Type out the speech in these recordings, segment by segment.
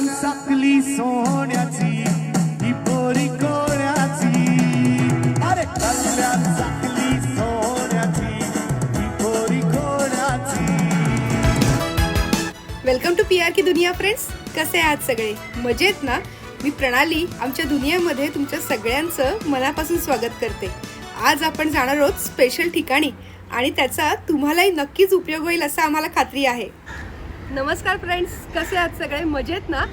कल्याण सोन्याची ही पोरी कोण्याची अरे कल्याण साकली सोन्याची ही पोरी कोण्याची वेलकम टू पी आर की दुनिया फ्रेंड्स कसे आहात सगळे? मजेत ना? मी प्रणाली आमच्या दुनियामध्ये तुमच्या सगळ्यांचं मनापासून स्वागत करते. आज आपण जाणार आहोत स्पेशल ठिकाणी आणि त्याचा तुम्हालाही नक्कीच उपयोग होईल असं आम्हाला खात्री आहे. नमस्कार फ्रेंड्स कसे आहात सगळे? मजेत ना?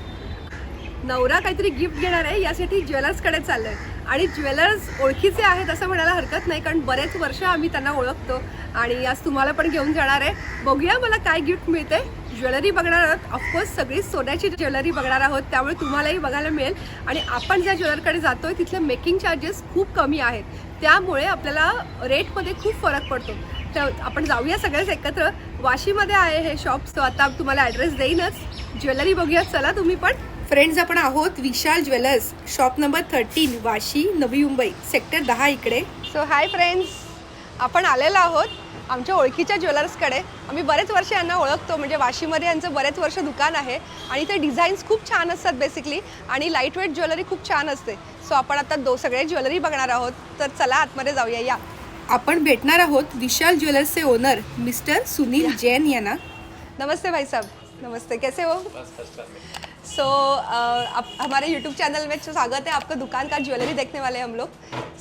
नवरा काहीतरी गिफ्ट घेणार आहे यासाठी ज्वेलर्सकडे चाललंय. आणि ज्वेलर्स ओळखीचे आहेत असं म्हणायला हरकत नाही कारण बरेच वर्ष आम्ही त्यांना ओळखतो. आणि आज तुम्हाला पण घेऊन जाणार आहे. बघूया मला काय गिफ्ट मिळते. ज्वेलरी बघणार आहोत. ऑफकोर्स सगळी सोन्याची ज्वेलरी बघणार आहोत. त्यामुळे तुम्हालाही बघायला मिळेल. आणि आपण ज्या ज्वेलरकडे जातोय तिथले मेकिंग चार्जेस खूप कमी आहेत. त्यामुळे आपल्याला रेटमध्ये खूप फरक पडतो. तर आपण जाऊया सगळेच एकत्र. वाशीमध्ये आहे हे शॉप तो आता तुम्हाला ॲड्रेस देईनच. ज्वेलरी बघूया चला तुम्ही पण. फ्रेंड्स आपण आहोत Vishal jewellers shop number thirteen Vashi Navi Mumbai sector दहा इकडे. सो हाय फ्रेंड्स आपण आलेलो आहोत आमच्या ओळखीच्या ज्वेलर्सकडे आम्ही बरेच वर्ष यांना ओळखतो म्हणजे वाशीमध्ये यांचं बरेच वर्ष दुकान आहे. आणि ते डिझाईन्स खूप छान असतात बेसिकली आणि लाइट वेट ज्वेलरी खूप छान असते. सो आपण आता दो सगळे ज्वेलरी बघणार आहोत. तर चला आतमध्ये जाऊया या. आपण भेटणार आहोत विशाल ज्वेलर्सचे ओनर मिस्टर सुनील जैन यांना. नमस्ते भाई साहब. नमस्ते. कैसे हो? सो uh, हमारे यूट्यूब चैनल में स्वागत है आपका दुकान का ज्वेलरी देखने वाले हैं हम लोग.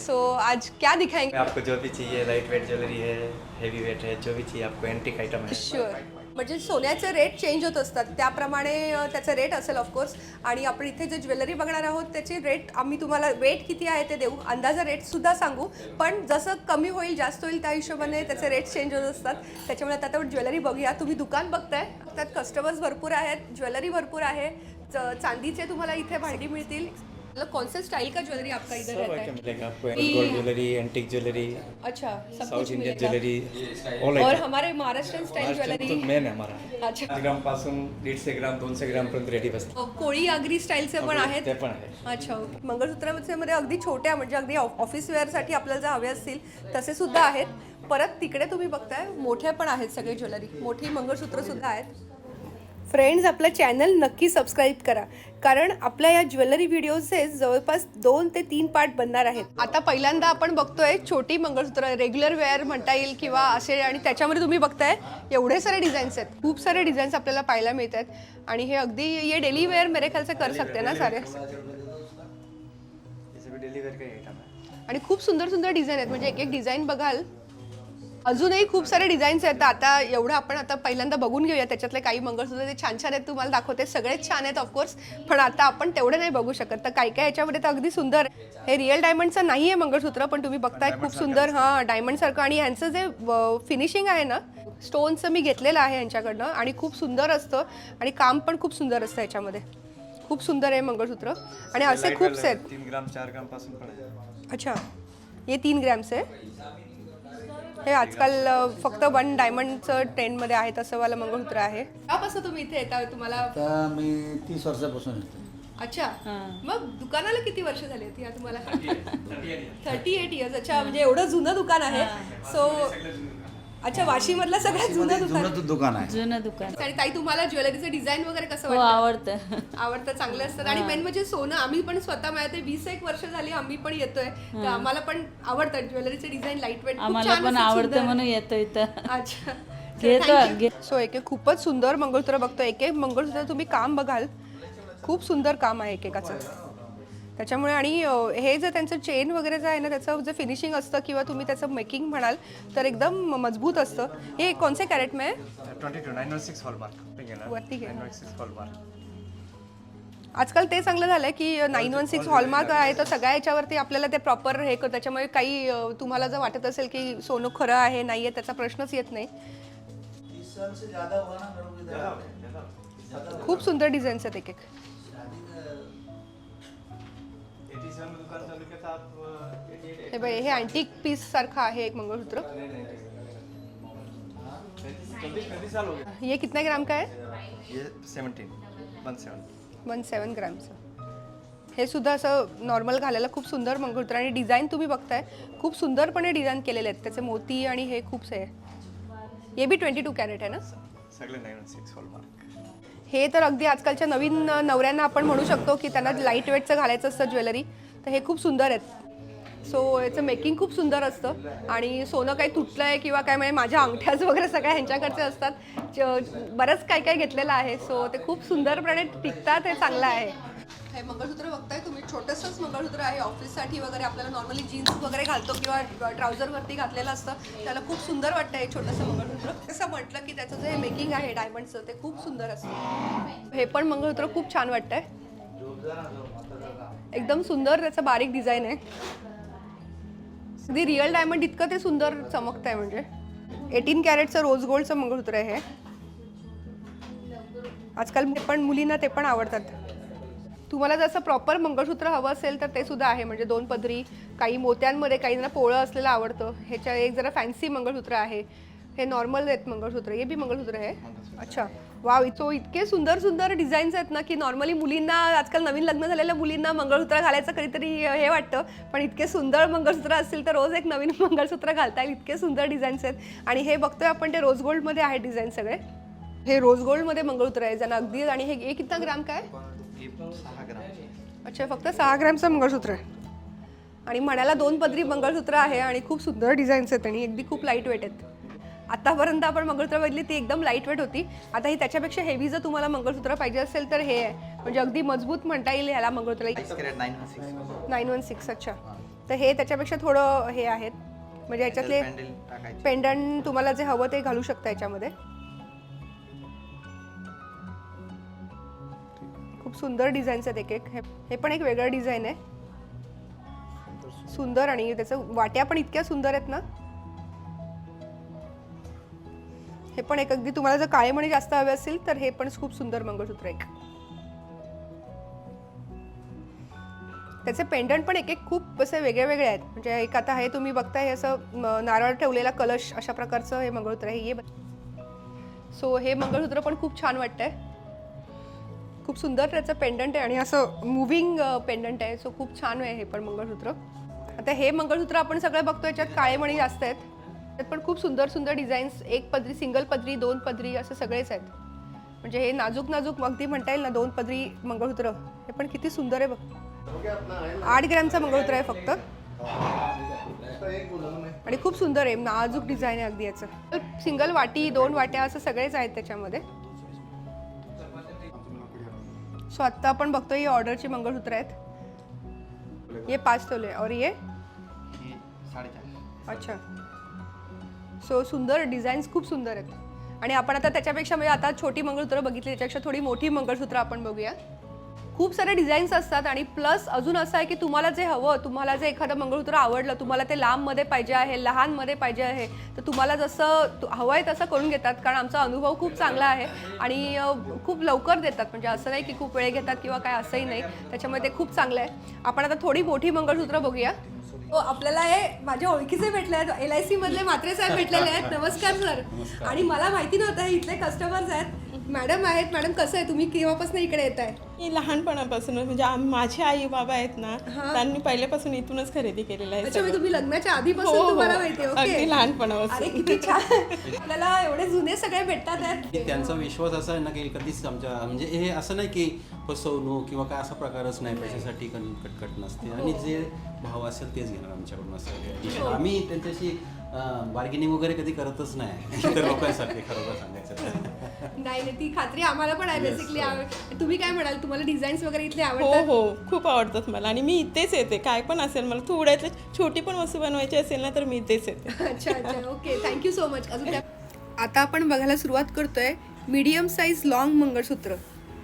सो आज क्या दिखाएंगे? आपको जो भी चाहिए लाइट वेट ज्वेलरी है हेवी वेट है जो भी चाहिए आपको एंटिक आइटम है। शुअर म्हणजे सोन्याचे रेट चेंज होत असतात. त्याप्रमाणे त्याचा त्याचे रेट असेल ऑफकोर्स आणि आपण इथे जे ज्वेलरी बघणार आहोत त्याचे रेट आम्ही तुम्हाला वेट किती आहे ते देऊ. अंदाजा रेटसुद्धा सांगू. पण जसं कमी होईल जास्त होईल त्या हिशोबाने त्याचे रेट चेंज होत असतात. त्याच्यामुळे आता आपण ज्वेलरी बघूया. तुम्ही दुकान बघताय. त्यात कस्टमर्स भरपूर आहेत. ज्वेलरी भरपूर आहे. च- चांदीचे तुम्हाला इथे भांडी मिळतील. मतलब कौन से स्टाइल का ज्वेलरी आपका इधर रहता है? मिलेगा आपको गोल्ड ज्वेलरी एंटिक ज्वेलरी अच्छा सब साउथ कुछ इंडियन मिलेगा। ज्वेलरी ऑल और हमारे महाराष्ट्र स्टाईल ज्वेलरी? मेन आहे हमारा। अच्छा। ग्रामपासून दीडशे ग्राम दोनशे ग्राम पर्यंत रेडी बसतात अ, कोळी आगरी स्टाईलचे पण आहेत? ते पण आहे अच्छा ओके. मंगळसूत्रामध्ये मध्ये अगदी छोट्या म्हणजे अगदी ऑफ- ऑफिस वेअरसाठी आपल्याला जर हवे असतील तसे सुद्धा आहेत. परत तिकडे तुम्ही बघताय मोठे पण आहेत सगळे ज्वेलरी. मोठी मंगळसूत्र सुद्धा आहेत. फ्रेंड्स आपलं चॅनल नक्की सबस्क्राईब करा. कारण आपल्या या ज्वेलरी व्हिडिओचे जवळपास दोन ते तीन पार्ट बनणार आहेत. आता पहिल्यांदा आपण बघतोय छोटी मंगळसूत्र रेग्युलर वेअर म्हणता येईल किंवा असे आणि त्याच्यामध्ये तुम्ही बघताय एवढे सारे डिझाईन्स आहेत. खूप सारे डिझाईन्स आपल्याला पाहायला मिळतात. आणि हे अगदी ये डेली वेअर मेरे ख्याल से कर सकते ना सारे. आइटम है आणि खूप सुंदर सुंदर डिझाईन आहेत. म्हणजे एक एक डिझाईन बघाल अजूनही खूप सारे डिझाईन्स आहेत. आता एवढं आपण आता पहिल्यांदा बघून घेऊया. त्याच्यातले काही मंगळसूत्र ते छान छान आहेत तुम्हाला दाखवते. सगळेच छान आहेत ऑफकोर्स पण आता आपण तेवढे नाही बघू शकत. तर काय काय याच्यामध्ये तर अगदी सुंदर. हे रिअल डायमंडचं नाही आहे मंगळसूत्र पण तुम्ही बघताय खूप सुंदर. हां डायमंड सारखं. आणि ह्यांचं जे फिनिशिंग आहे ना स्टोनचं मी घेतलेलं आहे यांच्याकडनं. आणि खूप सुंदर असतं. आणि काम पण खूप सुंदर असतं याच्यामध्ये. खूप सुंदर आहे मंगळसूत्र. आणि असे खूप आहेत तीन ग्राम चार ग्रामपासून अच्छा. हे तीन ग्रॅम्स आहे. हे आजकाल फक्त वन डायमंडचं ट्रेंडमध्ये आहे तसं वाला मंगळसूत्र आहे. केव्हापासून तुम्ही इथे येता तुम्हाला आता मी तीस वर्षापासून येतो. अच्छा. मग दुकानाला किती वर्ष झाली होती या तुम्हाला? Thirty eight years. अच्छा म्हणजे एवढं जुनं दुकान आहे. सो अच्छा वाशीमधलं सगळ्यात जुनं दुकान. जुनं तू दुकान आहे. जुनं दुकान. आणि ताई तुम्हाला ज्वेलरीचं डिझाईन वगैरे कसं हो वाटतं? आवडतं. आवडतं चांगलं असतं. आणि मेन म्हणजे सोनं आम्ही पण स्वतः माहिती वीस एक वर्ष झाली आम्ही पण येतोय. तर आम्हाला पण आवडतं ज्वेलरीचे डिझाईन लाइट वेट आम्हाला पण आवडतं म्हणून येतो इथं. अच्छा. घेतो घे. सो एक एक खूपच सुंदर मंगळसूत्र बघतो एक एक मंगळसूत्र तुम्ही काम बघाल. खूप सुंदर काम आहे एकेकाचं. त्याच्यामुळे आणि हे जर त्यांचं चेन वगैरे जे आहे ना त्याचं जे फिनिशिंग असतं किंवा तुम्ही त्याचं मेकिंग म्हणाल तर एकदम मजबूत असतं. हे कोणसे कॅरेट में आहे? Twenty two nine one six hallmark वरती सिक्स हॉलमार्क आजकाल ते चांगलं झालंय की नाईन वन सिक्स हॉलमार्क आहे तर सगळ्या याच्यावरती आपल्याला ते प्रॉपर हे कर- त्याच्यामुळे काही तुम्हाला जर वाटत असेल की सोनं खरं आहे नाही आहे त्याचा प्रश्नच येत नाही. खूप सुंदर डिझाईन्स आहेत एक एक हे बघ हे अँटिक पीस सारखं आहे एक मंगळसूत्र. ये कितना ग्राम का है ये seventeen one seven one seven ग्रॅमचं हे सुद्धा असं नॉर्मल घालायला खूप सुंदर मंगळसूत्र आणि डिझाईन तुम्ही बघताय खूप सुंदरपणे डिझाईन केलेले आहेत. त्याचे मोती आणि हे खूप से हे बी ट्वेंटी टू कॅरेट आहे ना? सगळे नाईन वन सिक्स हॉलमार्क हे तर अगदी आजकालच्या नवीन नवऱ्यांना आपण म्हणू शकतो की त्यांना लाइट वेटचं घालायचं असतं ज्वेलरी तर हे खूप सुंदर आहेत. सो याचं मेकिंग खूप सुंदर असतं. आणि सोनं काही तुटलं आहे किंवा काय म्हणजे माझ्या अंगठ्याच वगैरे सगळ्या ह्यांच्याकडचे असतात. ज- बरंच काय काय घेतलेलं आहे. सो ते खूप सुंदरपणे टिकतात हे चांगलं आहे. हे मंगळसूत्र बघताय तुम्ही. छोटंसंच मंगळसूत्र आहे. ऑफिससाठी वगैरे आपल्याला नॉर्मली जीन्स वगैरे घालतो किंवा ट्राउझरवरती घातलेलं असतं. त्याला खूप सुंदर वाटतं हे छोटंसं मंगळसूत्र. तसं म्हटलं की त्याचं जे मेकिंग आहे डायमंडचं ते खूप सुंदर असतं. हे पण मंगळसूत्र खूप छान वाटतंय. एकदम सुंदर त्याचं बारीक डिझाईन आहे. अगदी रिअल डायमंड इतकं ते सुंदर म्हणजे. चमकत आहे म्हणजे एटीन कॅरेटचं रोज गोल्डचं मंगळसूत्र आहे हे. आजकाल पण मुलींना ते पण आवडतात. तुम्हाला जसं प्रॉपर मंगळसूत्र हवं असेल तर ते सुद्धा आहे. म्हणजे दोन पदरी काही मोत्यांमध्ये काही जण पोळं असलेलं आवडतं. ह्याच्या एक जरा फॅन्सी मंगळसूत्र आहे. हे नॉर्मल आहेत मंगळसूत्र. हे बी मंगळसूत्र आहे. अच्छा. वाव इथं इतके सुंदर सुंदर डिझाईन्स आहेत ना की नॉर्मली मुलींना आजकाल नवीन लग्न झालेल्या मुलींना मंगळसूत्र घालायचं कधीतरी हे वाटतं. पण इतके सुंदर मंगळसूत्र असतील तर रोज एक नवीन मंगळसूत्र घालता येईल. इतके सुंदर डिझाईन्स आहेत. आणि हे बघतोय आपण ते रोज गोल्डमध्ये आहे डिझाईन सगळे. हे रोज गोल्डमध्ये मंगळसूत्र आहे ज्यांना अगदी आणि हे हे कितना ग्राम काय? सहा ग्राम अच्छा फक्त सहा ग्रॅमचं मंगळसूत्र आहे. आणि म्हणायला दोन पदरी मंगळसूत्र आहे आणि खूप सुंदर डिझाईन्स आहेत आणि अगदी खूप लाइट वेट आहेत. आतापर्यंत आपण मंगळसूत्र बघितली ती एकदम लाइट वेट होती. आता ही त्याच्यापेक्षा हेवी जर तुम्हाला मंगळसूत्र पाहिजे असेल तर हे आहे म्हणजे अगदी मजबूत म्हणता येईल ह्याला मंगळसूत्र. नाईन वन सिक्स अच्छा. तर हे त्याच्यापेक्षा थोडं हे आहेत. म्हणजे याच्यातले पेंडंट तुम्हाला जे हवं ते घालू शकता याच्यामध्ये. खूप सुंदर डिझाईन्स आहेत एक एक. हे पण एक वेगळं डिझाईन आहे. सुंदर आणि त्याचं वाट्या पण इतक्या सुंदर आहेत ना. हे पण एक अगदी तुम्हाला जर काळेमणी जास्त हवे असेल तर हे पण खूप सुंदर मंगळसूत्र एक. त्याचे पेंडंट पण एक एक खूप असे वेगळे वेगळे आहेत. म्हणजे एक आता हे तुम्ही बघताय हे असं नारळ ठेवलेला कलश अशा प्रकारचं हे मंगळसूत्र आहे. हे सो हे मंगळसूत्र पण खूप छान वाटतंय. खूप सुंदर त्याचं पेंडंट आहे आणि असं मुव्हिंग पेंडंट आहे. सो खूप छान आहे हे पण मंगळसूत्र. आता हे मंगळसूत्र आपण सगळं बघतो याच्यात काळे मणी जास्त आहेत. त्यात पण खूप सुंदर सुंदर डिझाईन्स एक पदरी सिंगल पदरी दोन पदरी असं सगळेच आहेत. म्हणजे हे नाजूक नाजूक अगदी म्हणता येईल ना दोन पदरी मंगळसूत्र. हे पण किती सुंदर आहे बघ. आठ ग्रॅमचा मंगळसूत्र आहे फक्त. आणि खूप सुंदर आहे नाजूक डिझाईन आहे अगदी याचं. सिंगल वाटी दोन वाट्या असं सगळेच आहेत त्याच्यामध्ये. सो आत्ता आपण बघतो ही ऑर्डरची मंगळसूत्र आहेत. ये पाच तोले और ये अच्छा. सो सुंदर डिझाईन्स खूप सुंदर आहेत. आणि आपण आता त्याच्यापेक्षा म्हणजे आता छोटी मंगळसूत्र बघितली त्याच्यापेक्षा थोडी मोठी मंगळसूत्र आपण बघूया. खूप सारे डिझाईन्स असतात आणि प्लस अजून असं आहे की तुम्हाला जे हवं तुम्हाला जे एखादं मंगळसूत्र आवडलं तुम्हाला ते लांबमध्ये पाहिजे आहे लहानमध्ये पाहिजे आहे तर तुम्हाला जसं हवं आहे तसं करून घेतात कारण आमचा अनुभव खूप चांगला आहे. आणि खूप लवकर देतात म्हणजे असं नाही की खूप वेळ घेतात किंवा काय असंही नाही. त्याच्यामुळे ते खूप चांगलं आहे. आपण आता थोडी मोठी मंगळसूत्र बघूया. हो आपल्याला हे माझ्या ओळखीचे भेटले आहेत. एल आय सी मधले म्हात्रे साहेब भेटलेले आहेत. नमस्कार सर. आणि मला माहिती नव्हतं इथले कस्टमर्स आहेत. मॅडम आहेत मॅडम कसं आहे तुम्ही केव्हापासून इकडे येत आहे मी लहानपणापासूनच म्हणजे आम- माझे आई बाबा आहेत ना त्यांनी पहिल्यापासून इथूनच खरेदी केलेलं आहे अच्छा मी सगळं. तुम्ही लग्नाच्या हो, आधीपासून हो. तुम्हाला माहिती आहे अगदी ओके लहानपणापासून. अरे किती छान आपल्याला एवढे जुने सगळे भेटतात आहेत की त्यांचा विश्वास असा आहे ना की कधीच आमच्या म्हणजे हे असं नाही की फसवणूक किंवा काय असा प्रकारच नाही पैशासाठी कन कटकट नसते आणि जे भाव असेल तेच घेणार आमच्याकडून असं. आम्ही त्यांच्याशी बार्गेनिंग वगैरे कधी करतच नाही. इतर लोकांसारखे खरोखर सांगायचं. नाही नाही ती खात्री आम्हाला पण आहे बेसिकली तुम्ही काय म्हणाल? तुम्हाला डिझाईन्स वगैरे इथले हो आवडतात? हो खूप आवडतात मला. आणि मी इथेच येते. काय पण असेल मला थोड्यातली छोटी पण वस्तू बनवायची असेल ना तर मी इथेच येते. अच्छा अच्छा ओके थँक्यू सो मच अजून आता आपण बघायला सुरुवात करतोय मीडियम साईज लॉंग मंगळसूत्र.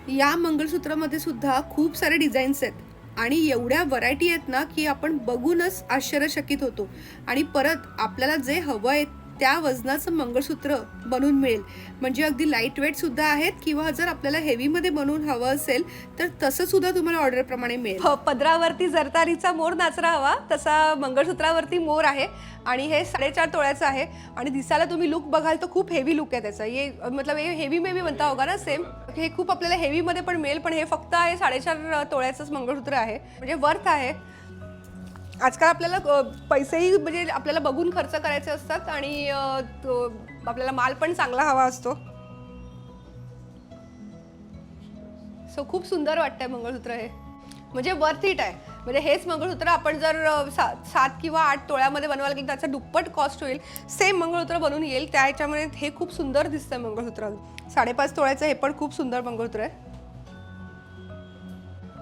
या मंगळसूत्रामध्ये सुद्धा खूप सारे डिझाईन्स आहेत. आणि एवढ्या व्हरायटी आहेत ना की आपण बघूनच आश्चर्यचकित होतो. आणि परत आपल्याला जे हवं आहे त्या वजनाचं मंगळसूत्र बनवून मिळेल. म्हणजे अगदी लाइट वेट सुद्धा आहेत किंवा जर आपल्याला हेवीमध्ये बनवून हवं असेल तर तसं सुद्धा तुम्हाला ऑर्डरप्रमाणे मिळेल. हो, पदरावरती जरतारीचा मोर नाचरा हवा. तसा मंगळसूत्रावरती मोर आहे आणि हे साडेचार तोळ्याचं आहे. आणि दिसायला तुम्ही लुक बघाल तर खूप हेवी लुक आहे त्याचा. ये मतलब हे हेवी मेवी म्हणता होगा ना सेम हे खूप आपल्याला हेवीमध्ये पण मिळेल पण हे फक्त आहे साडेचार तोळ्याचंच मंगळसूत्र आहे. म्हणजे वर्थ आहे. आजकाल आपल्याला पैसेही म्हणजे आपल्याला बघून खर्च करायचे असतात आणि तो आपल्याला माल पण चांगला हवा असतो. सो खूप सुंदर वाटतंय मंगळसूत्र हे. म्हणजे वर्थ इट आहे. म्हणजे हेच मंगळसूत्र आपण जर सा सात किंवा आठ तोळ्यामध्ये बनवायला की त्याचा दुप्पट कॉस्ट होईल सेम मंगळसूत्र बनवून येईल. त्या ह्याच्यामध्ये हे खूप सुंदर दिसतंय मंगळसूत्र. साडेपाच तोळ्याचं हे पण खूप सुंदर मंगळसूत्र आहे.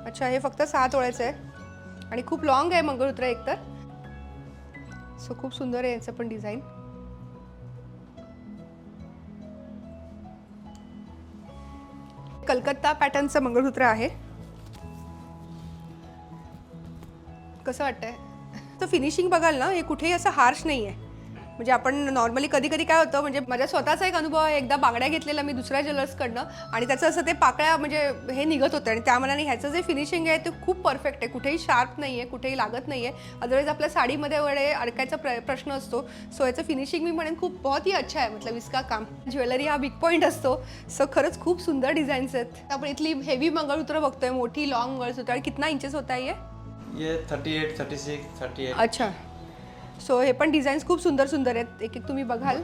अच्छा हे फक्त सहा तोळ्याचं आहे. आणि खूप लॉंग आहे मंगळसूत्र एकतर. सो खूप सुंदर आहे याचं पण डिझाईन कलकत्ता पॅटर्नचं मंगळसूत्र आहे. कसं वाटतंय? तर फिनिशिंग बघाल ना हे कुठेही असं हार्श नाही आहे म्हणजे आपण नॉर्मली कधी कधी काय होतं म्हणजे माझा स्वतःचा एक अनुभव आहे एकदा बांगड्या घेतलेला मी दुसऱ्या ज्वेलर्सकडनं आणि त्याचं असं ते पाकळ्या म्हणजे हे निघत होतं आणि त्या मनाने ह्याचं जे फिनिशिंग आहे ते खूप परफेक्ट आहे. कुठेही शार्प नाही आहे कुठेही लागत नाही आहे अदरवाईज आपल्या साडीमध्ये वडे अडकायचा प्र प्रश्न असतो. सो याचं फिनिशिंग मी म्हणेन खूप बहुत ही अच्छा आहे. मतलब इसका काम. ज्वेलरी हा बिग पॉईंट असतो. सो खरंच खूप सुंदर डिझाईन्स आहेत. आपण इथली हेवी मंगळसूत्र बघतोय मोठी लॉंग मंगळसूत्र आणि कितना इंचेस होता है? ये ये thirty eight thirty six thirty eight अच्छा. सो हे पण डिझाईन्स खूप सुंदर सुंदर आहेत. एक एक तुम्ही बघाल.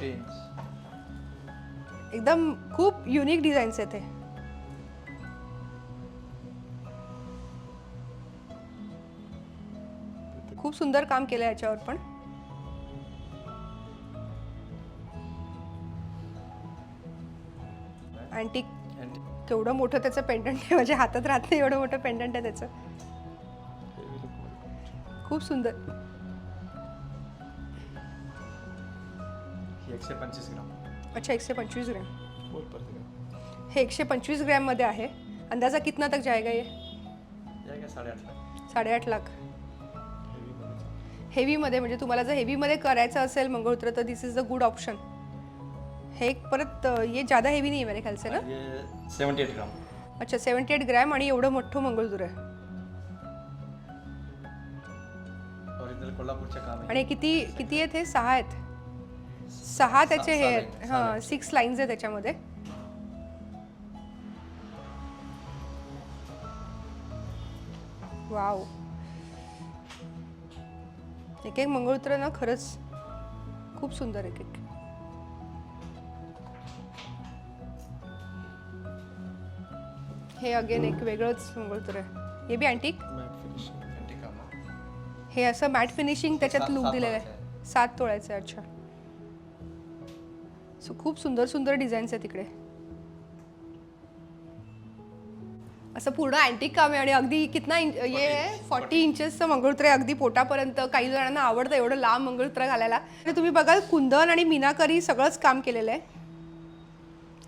एकदम खूप युनिक डिझाईन्स आहेत हे. खूप सुंदर काम केलं याच्यावर पण. अँटिक केवढं मोठं त्याचं पेंडंट आहे. माझ्या हातात राहत नाही एवढं मोठं पेंडंट आहे त्याचं. खूप सुंदर. एकशे पंचवीस ग्राम. अच्छा एकशे पंचवीस ग्रॅम. बोल परत ग्राम हे एकशे पंचवीस ग्रॅममध्ये आहे. अंदाजा कितना तक जाएगा ये? जाएगा साढ़े आठ लाख. साडेआठ लाख. हेवी मध्ये हेवीमध्ये म्हणजे तुम्हाला जर हेवीमध्ये करायचं असेल मंगळसूत्र तर this is the good option हे एक परत अं, ये ज़्यादा हेवी नाही आहे मेरे ख्याल से ना? ये सेवन्टी एट ग्राम. अच्छा सेवन्टी एट ग्रॅम आणि एवढं मोठं मंगळसूत्र आहे. ओरिजिनल कोल्हापूरचं काम आहे. आणि हे किती किती आहेत हे? सहा आहेत. सहा त्याचे हे आहेत. हां सिक्स लाईन्स आहेत त्याच्यामध्ये. वाव. एक एक मंगळसूत्र ना खरंच खूप सुंदर एक एक हे अगेन एक वेगळंच मंगळसूत्र आहे. हे बी अँटिक आहे. हे. असं मॅट फिनिशिंग त्याच्यात लुक दिलेलं आहे. सात तोळ्याचं आहे अच्छा. सो खूप सुंदर सुंदर डिझाईन्स आहे तिकडे असं पूर्ण अँटिक काम आहे आणि अगदी कितना इंच हे फॉर्टी इंचेसचं मंगळसूत्र आहे अगदी पोटापर्यंत. काही जणांना आवडतं एवढं लांब मंगळसूत्र घालायला. आणि तुम्ही बघाल कुंदन आणि मीनाकरी सगळंच काम केलेलं आहे.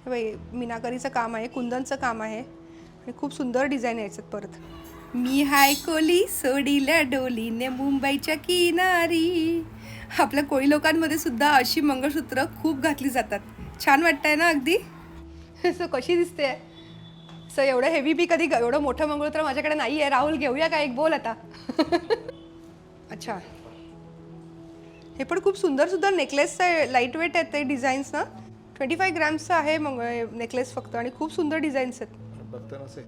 बाई मीनाकरीचं काम आहे कुंदनचं काम आहे. आणि खूप सुंदर डिझाईन यायच्यात परत. मी हाय कोली सोडील्या डोलीने मुंबईच्या किनारी. आपल्या कोळी लोकांमध्ये सुद्धा अशी मंगळसूत्र खूप घातली जातात. छान वाटतंय ना अगदी? सो कशी दिसते सो एवढं हेवी बी कधी एवढं मोठं मंगळसूत्र माझ्याकडे नाही आहे राहुल घेऊया का एक बोल आता? अच्छा. हे पण खूप सुंदर सुंदर नेकलेस आहे लाइट वेट आहेत ते डिझाईन्स ना. ट्वेंटी फाय ग्रॅम्सचं आहे मग नेकलेस फक्त आणि खूप सुंदर डिझाईन्स आहेत.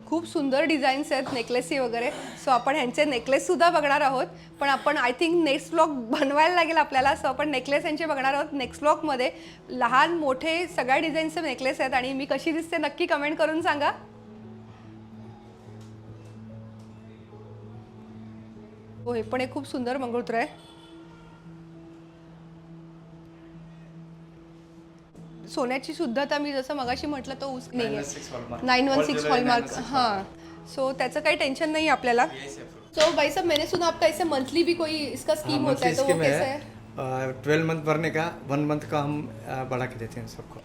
खूप सुंदर डिझाईन्स आहेत नेकलेसी वगैरे. सो आपण ह्यांचे नेकलेस सुद्धा बघणार आहोत. पण आपण आय थिंक नेक्स्ट ब्लॉग बनवायला लागेल आपल्याला. सो आपण नेकलेस यांचे बघणार आहोत नेक्स्ट ब्लॉगमध्ये लहान मोठे सगळ्या डिझाईनचे नेकलेस आहेत. आणि मी कशी दिसते नक्की कमेंट करून सांगा. हो हे पण एक खूप सुंदर मंगळूत्र आहे. सोन्याची शुद्धता मी जसं मगाशी म्हटलं तो ऊस नाही 916 hallmark. Nine one six hallmark 916 हाँ. सो त्याचं काही टेंशन नहीं आपल्याला. सो भाई साहब मैंने सुना आपका इससे मंथली भी कोई इसका स्कीम होता है तो वो कैसे है? ट्वेल्व मंथ भरने का वन मंथ का हम बढ़ा के देते हैं सबको।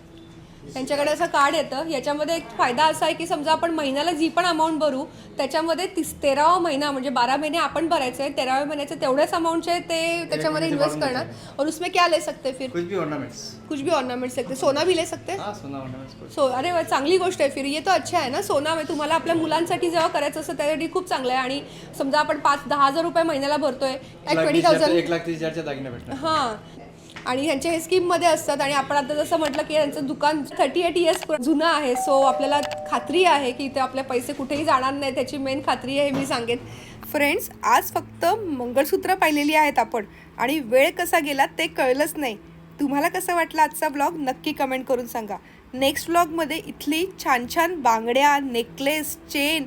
त्यांच्याकडे असं कार्ड येतं. याच्यामध्ये एक फायदा असा आहे की समजा आपण महिन्याला जी पण अमाऊंट भरू त्याच्यामध्ये तीस तेरावा महिना म्हणजे बारा महिने आपण भरायचे आहे तेराव्या महिन्याचे तेवढ्याच अमाऊंटचे ते त्याच्यामध्ये इन्वेस्ट करणार. और उसमें क्या ले सकते फिर? कुछ भी ऑर्नामेंट्स कुछ भी ऑर्नामेंट्स सकते सोना भी ले सकते? हैं सोना ऑर्नामेंट्स कुछ. सो अरे वा चांगली गोष्ट आहे फिर. ये तो अच्छा आहे ना सोना म्हणजे तुम्हाला आपल्या मुलांसाठी जेव्हा करायचं असतं त्यासाठी खूप चांगलं आहे. आणि समजा आपण पाच दहा हजार रुपये महिन्याला भरतोय एक ॲट लाख ट्वेंटी थाउजंड एक लाख तीस हजारचे दागिने भेटणार. हां. आणि ह्यांचे हे स्कीममध्ये असतात. आणि आपण आता जसं म्हटलं की यांचं दुकान थर्टी एट इयर्स जुनं आहे. सो आपल्याला खात्री आहे की ते आपले पैसे कुठेही जाणार नाही. त्याची मेन खात्री आहे मी सांगेन. फ्रेंड्स आज फक्त मंगळसूत्र पाहिलेली आहेत आपण. आणि वेळ कसा गेला ते कळलंच नाही. तुम्हाला कसं वाटलं आजचा ब्लॉग नक्की कमेंट करून सांगा. नेक्स्ट ब्लॉगमध्ये इथली छान छान बांगड्या नेकलेस चेन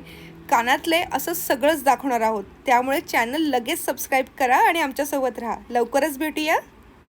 कानातले असं सगळंच दाखवणार आहोत. त्यामुळे चॅनल लगेच सबस्क्राईब करा आणि आमच्यासोबत राहा. लवकरच भेटूया.